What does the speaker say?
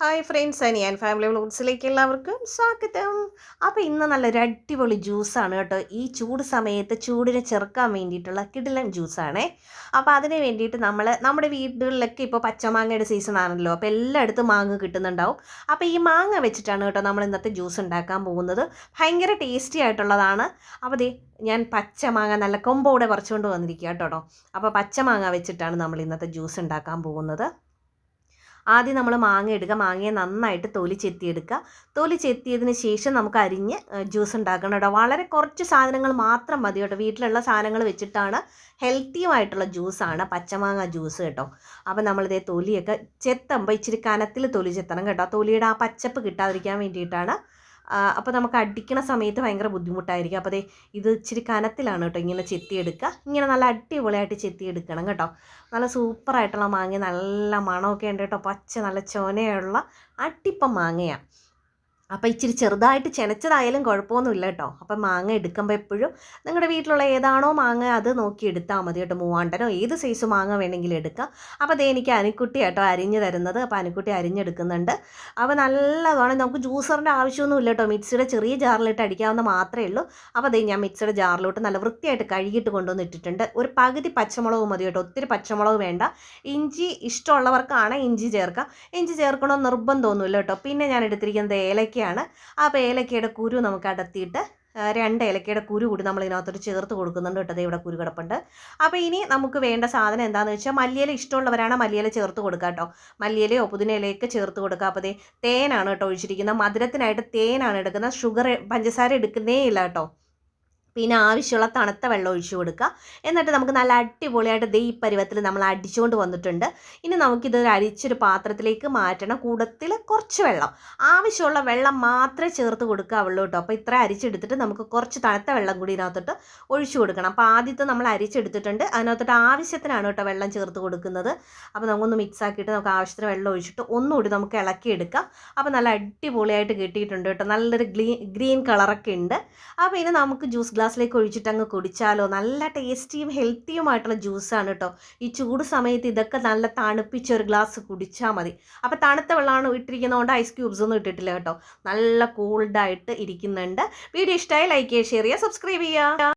Hi friends and family വ്ലോഗ്സിലേക്ക് എല്ലാവർക്കും സ്വാഗതം. അപ്പോൾ ഇന്ന് നല്ലൊരു അടിപൊളി ജ്യൂസാണ് കേട്ടോ. ഈ ചൂട് സമയത്ത് ചൂടിനെ ചെറുക്കാൻ വേണ്ടിയിട്ടുള്ള കിടിലൻ ജ്യൂസാണേ അപ്പോൾ അതിന് വേണ്ടിയിട്ട് നമ്മൾ നമ്മുടെ വീടുകളിലൊക്കെ ഇപ്പോൾ പച്ചമാങ്ങയുടെ സീസൺ ആണല്ലോ. അപ്പോൾ എല്ലായിടത്തും മാങ്ങ കിട്ടുന്നുണ്ടാവും. അപ്പോൾ ഈ മാങ്ങ വെച്ചിട്ടാണ് കേട്ടോ നമ്മൾ ഇന്നത്തെ ജ്യൂസ് ഉണ്ടാക്കാൻ പോകുന്നത്. ഭയങ്കര ടേസ്റ്റി ആയിട്ടുള്ളതാണ്. അപ്പോൾ ദേ ഞാൻ പച്ചമാങ്ങ നല്ല കൊമ്പോടെ പറിച്ചുകൊണ്ട് വന്നിരിക്കുക കേട്ടോ. അപ്പോൾ പച്ചമാങ്ങ വെച്ചിട്ടാണ് നമ്മൾ ഇന്നത്തെ ജ്യൂസ് ഉണ്ടാക്കാൻ പോകുന്നത്. ആദ്യം നമ്മൾ മാങ്ങ എടുക്കുക മാങ്ങയെ നന്നായിട്ട് തൊലി ചെത്തിയെടുക്കുക തൊലി ചെത്തിയതിന് ശേഷം നമുക്ക് അരിഞ്ഞ് ജ്യൂസ് ഉണ്ടാക്കണം കേട്ടോ. വളരെ കുറച്ച് സാധനങ്ങൾ മാത്രം മതി കേട്ടോ. വീട്ടിലുള്ള സാധനങ്ങൾ വെച്ചിട്ടാണ് ഹെൽത്തിയുമായിട്ടുള്ള ജ്യൂസാണ് പച്ചമാങ്ങ ജ്യൂസ് കേട്ടോ. അപ്പോൾ നമ്മളിതേ തൊലിയൊക്കെ ചെത്തുമ്പോൾ ഇച്ചിരി കനത്തിൽ തൊലി ചെത്തണം കേട്ടോ. തൊലിയുടെ ആ പച്ചപ്പ് കിട്ടാതിരിക്കാൻ വേണ്ടിയിട്ടാണ് അപ്പോൾ നമുക്ക് അടിക്കണ സമയത്ത് ഭയങ്കര ബുദ്ധിമുട്ടായിരിക്കും. അപ്പോൾ അതെ ഇത് ഇച്ചിരി കനത്തിലാണ് കേട്ടോ ഇങ്ങനെ ചെത്തിയെടുക്കുക. ഇങ്ങനെ നല്ല അടിപൊളിയായിട്ട് ചെത്തിയെടുക്കണം കേട്ടോ. നല്ല സൂപ്പറായിട്ടുള്ള മാങ്ങ നല്ല മണമൊക്കെ ഉണ്ട് കേട്ടോ. പച്ച നല്ല ചൊനയുള്ള അട്ടിപ്പം മാങ്ങയാണ് അപ്പോൾ ഇച്ചിരി ചെറുതായിട്ട് ചെനച്ചതായാലും കുഴപ്പമൊന്നുമില്ല കേട്ടോ. അപ്പം മാങ്ങ എടുക്കുമ്പോൾ എപ്പോഴും നിങ്ങളുടെ വീട്ടിലുള്ള ഏതാണോ മാങ്ങ അത് നോക്കി എടുത്താൽ മതി കേട്ടോ. മൂവാണ്ടനോ ഏത് സൈസ് മാങ്ങ വേണമെങ്കിലും എടുക്കാം. അപ്പോൾ അത് എനിക്ക് അനിക്കുട്ടി കേട്ടോ അരിഞ്ഞ് തരുന്നത്. അപ്പോൾ അനിക്കുട്ടി അരിഞ്ഞെടുക്കുന്നുണ്ട്. അപ്പോൾ നല്ലതാണ്. നമുക്ക് ജ്യൂസറിന്റെ ആവശ്യമൊന്നുമില്ല കേട്ടോ. മിക്സിയുടെ ചെറിയ ജാറിലിട്ട് അടിക്കാവുന്ന മാത്രമേ ഉള്ളൂ. അപ്പോൾ അതേ ഞാൻ മിക്സിയുടെ ജാറിലോട്ട് നല്ല വൃത്തിയായിട്ട് കഴുകിയിട്ട് കൊണ്ടുവന്ന് ഇട്ടിട്ടുണ്ട്. ഒരു പകുതി പച്ചമുളക് മതി കേട്ടോ. ഒത്തിരി പച്ചമുളക് വേണ്ട. ഇഞ്ചി ഇഷ്ടമുള്ളവർക്കാണ് ഇഞ്ചി ചേർക്കാം. ഇഞ്ചി ചേർക്കണമെന്ന് നിർബന്ധമൊന്നുമില്ല കേട്ടോ. പിന്നെ ഞാൻ എടുത്തിരിക്കുന്നത് ഏലയ്ക്ക ഏലക്കയാണ്. അപ്പോൾ ഏലക്കയുടെ കുരു നമുക്ക് അടത്തിയിട്ട് രണ്ട് ഇലക്കയുടെ കുരു കൂടി നമ്മൾ ഇതിനകത്തോട്ട് ചേർത്ത് കൊടുക്കുന്നുണ്ട് കേട്ടോ ഇവിടെ കുരു കിടപ്പുണ്ട്. അപ്പോൾ ഇനി നമുക്ക് വേണ്ട സാധനം എന്താണെന്ന് വെച്ചാൽ മല്ലിയില ഇഷ്ടമുള്ളവരാണ് മല്ലിയില ചേർത്ത് കൊടുക്കുക കേട്ടോ. മല്ലിയിലയോ പുതിനയിലയൊക്കെ ചേർത്ത് കൊടുക്കുക അപ്പോൾ തേനാണ് കേട്ടോ ഒഴിച്ചിരിക്കുന്നത്. മധുരത്തിനായിട്ട് തേനാണ് എടുക്കുന്നത്. ഷുഗർ പഞ്ചസാര എടുക്കുന്നേ ഇല്ല കേട്ടോ. പിന്നെ ആവശ്യമുള്ള തണുത്ത വെള്ളം ഒഴിച്ചു കൊടുക്കുക. എന്നിട്ട് നമുക്ക് നല്ല അടിപൊളിയായിട്ട് ദേ ഈ പരുവത്തിൽ നമ്മൾ അടിച്ചുകൊണ്ട് വന്നിട്ടുണ്ട്. ഇനി നമുക്കിത് അരിച്ചൊരു പാത്രത്തിലേക്ക് മാറ്റണം. കൂടത്തിൽ കുറച്ച് വെള്ളം. ആവശ്യമുള്ള വെള്ളം മാത്രമേ ചേർത്ത് കൊടുക്കാവുള്ളൂ കേട്ടോ. അപ്പോൾ ഇത്ര അരിച്ചെടുത്തിട്ട് നമുക്ക് കുറച്ച് തണുത്ത വെള്ളം കൂടി ഇതിനകത്തോട്ട് ഒഴിച്ചു കൊടുക്കണം. അപ്പോൾ ആദ്യത്തെ നമ്മൾ അരിച്ചെടുത്തിട്ടുണ്ട്. അതിനകത്തോട്ട് ആവശ്യത്തിനാണ് കേട്ടോ വെള്ളം ചേർത്ത് കൊടുക്കുന്നത്. അപ്പോൾ നമുക്കൊന്ന് മിക്സ് ആക്കിയിട്ട് നമുക്ക് ആവശ്യത്തിന് വെള്ളം ഒഴിച്ചിട്ട് ഒന്നുകൂടി നമുക്ക് ഇളക്കിയെടുക്കാം. അപ്പോൾ നല്ല അടിപൊളിയായിട്ട് കിട്ടിയിട്ടുണ്ട് കേട്ടോ. നല്ലൊരു ഗ്രീൻ കളറൊക്കെ ഉണ്ട്. അപ്പോൾ ഇനി നമുക്ക് ജ്യൂസ് ഗ്ലാസ് ഗ്ലാസ്സിലേക്ക് ഒഴിച്ചിട്ട് അങ്ങ് കുടിച്ചാലോ? നല്ല ടേസ്റ്റിയും ഹെൽത്തിയുമായിട്ടുള്ള ജ്യൂസാണ് കേട്ടോ ഈ ചൂട് സമയത്ത് ഇതൊക്കെ നല്ല തണുപ്പിച്ച ഒരു ഗ്ലാസ് കുടിച്ചാൽ മതി. അപ്പോൾ തണുത്ത വെള്ളമാണ് ഇട്ടിരിക്കുന്നതുകൊണ്ട് ഐസ് ക്യൂബ്സ് ഒന്നും ഇട്ടിട്ടില്ല കേട്ടോ. നല്ല കൂൾഡായിട്ട് ഇരിക്കുന്നുണ്ട്. വീഡിയോ ഇഷ്ടമായി ലൈക്ക് ചെയ്യുക ഷെയർ ചെയ്യുക സബ്സ്ക്രൈബ് ചെയ്യുക.